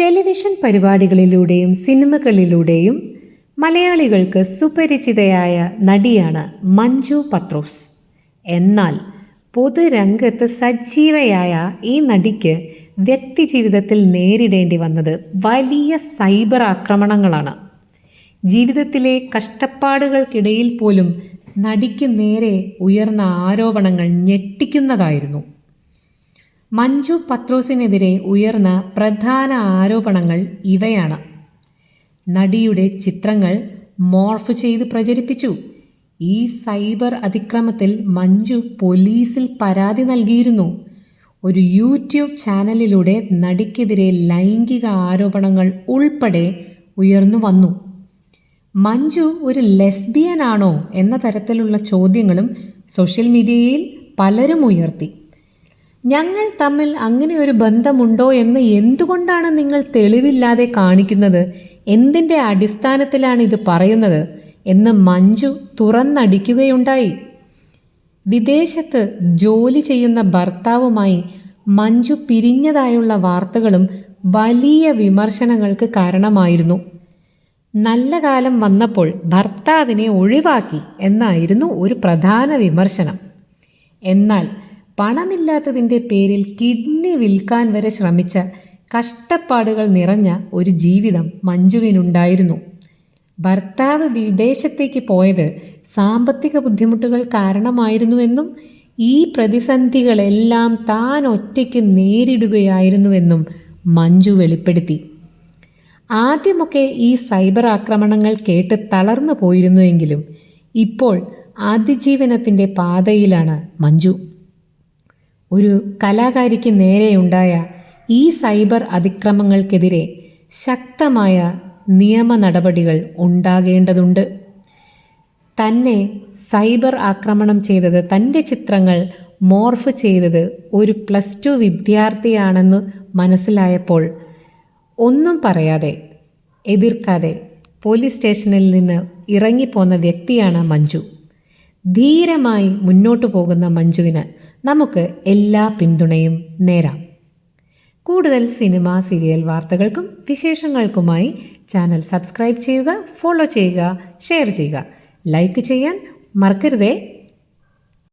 Television പരിപാടികളിലൂടെയും സിനിമകളിലൂടെയും മലയാളികൾക്ക് സുപരിചിതയായ നടിയാണ് മഞ്ജു പത്രോസ്. എന്നാൽ പൊതുരംഗത്ത് സജീവയായ ഈ നടിക്ക് വ്യക്തിജീവിതത്തിൽ നേരിടേണ്ടി വന്നത് വലിയ സൈബർ ആക്രമണങ്ങളാണ്. ജീവിതത്തിലെ കഷ്ടപ്പാടുകൾക്കിടയിൽ പോലും നടിക്ക് നേരെ ഉയർന്ന ആരോപണങ്ങൾ ഞെട്ടിക്കുന്നതായിരുന്നു. മഞ്ജു പത്രോസിനെതിരെ ഉയർന്ന പ്രധാന ആരോപണങ്ങൾ ഇവയാണ്. നടിയുടെ ചിത്രങ്ങൾ മോർഫ് ചെയ്ത് പ്രചരിപ്പിച്ചു. ഈ സൈബർ അതിക്രമത്തിൽ മഞ്ജു പോലീസിൽ പരാതി നൽകിയിരുന്നു. ഒരു യൂട്യൂബ് ചാനലിലൂടെ നടിക്കെതിരെ ലൈംഗിക ആരോപണങ്ങൾ ഉൾപ്പെടെ ഉയർന്നു വന്നു. മഞ്ജു ഒരു ലെസ്ബിയനാണോ എന്ന തരത്തിലുള്ള ചോദ്യങ്ങളും സോഷ്യൽ മീഡിയയിൽ പലരും ഉയർത്തി. ഞങ്ങൾ തമ്മിൽ അങ്ങനെ ഒരു ബന്ധമുണ്ടോ എന്ന് എന്തുകൊണ്ടാണ് നിങ്ങൾ തെളിവില്ലാതെ കാണിക്കുന്നത്? എന്തിന്റെ അടിസ്ഥാനത്തിലാണ് ഇത് പറയുന്നത്? എന്ന് മഞ്ജു തുറന്നടിക്കുകയുണ്ടായി. വിദേശത്ത് ജോലി ചെയ്യുന്ന ഭർത്താവുമായി മഞ്ജു പിരിഞ്ഞതായുള്ള വാർത്തകളും വലിയ വിമർശനങ്ങൾക്ക് കാരണമായിരുന്നു. നല്ല കാലം വന്നപ്പോൾ ഭർത്താവിനെ ഒഴിവാക്കി എന്നായിരുന്നു ഒരു പ്രധാന വിമർശനം. എന്നാൽ പണമില്ലാത്തതിന്റെ പേരിൽ കിഡ്നി വിൽക്കാൻ വരെ ശ്രമിച്ച കഷ്ടപ്പാടുകൾ നിറഞ്ഞ ഒരു ജീവിതം മഞ്ജുവിനുണ്ടായിരുന്നു. ഭർത്താവ് വിദേശത്തേക്ക് പോയത് സാമ്പത്തിക ബുദ്ധിമുട്ടുകൾ കാരണമായിരുന്നുവെന്നും ഈ പ്രതിസന്ധികളെല്ലാം താൻ ഒറ്റയ്ക്ക് നേരിടുകയായിരുന്നുവെന്നും മഞ്ജു വെളിപ്പെടുത്തി. ആദ്യമൊക്കെ ഈ സൈബർ ആക്രമണങ്ങൾ കേട്ട് തളർന്നു പോയിരുന്നുവെങ്കിലും ഇപ്പോൾ അതിജീവനത്തിന്റെ പാതയിലാണ് മഞ്ജു. ഒരു കലാകാരിക്ക് നേരെയുണ്ടായ ഈ സൈബർ അതിക്രമങ്ങൾക്കെതിരെ ശക്തമായ നിയമ നടപടികൾ ഉണ്ടാകേണ്ടതുണ്ട്. തന്നെ സൈബർ ആക്രമണം ചെയ്തത് തന്റെ ചിത്രങ്ങൾ മോർഫ് ചെയ്തത് ഒരു പ്ലസ് ടു വിദ്യാർത്ഥിയാണെന്ന് മനസ്സിലായപ്പോൾ ഒന്നും പറയാതെ എതിർക്കാതെ പോലീസ് സ്റ്റേഷനിൽ നിന്ന് ഇറങ്ങിപ്പോന്ന വ്യക്തിയാണ് മഞ്ജു. ധീരമായി മുന്നോട്ടു പോകുന്ന മഞ്ജുവിന് നമുക്ക് എല്ലാ പിന്തുണയും നേരാം. കൂടുതൽ സിനിമ സീരിയൽ വാർത്തകൾക്കും വിശേഷങ്ങൾക്കുമായി ചാനൽ സബ്സ്ക്രൈബ് ചെയ്യുക ഫോളോ ചെയ്യുക ഷെയർ ചെയ്യുക. ലൈക്ക് ചെയ്യാൻ മറക്കരുതേ.